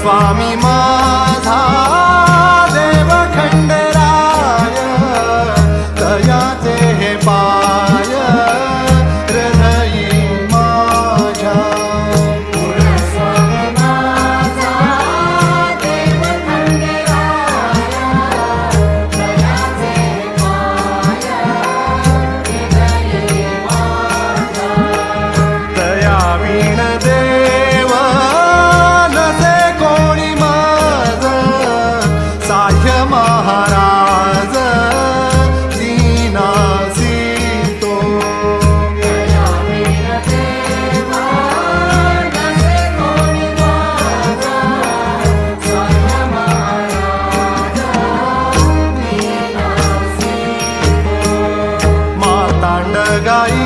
સ્વામી મા aí.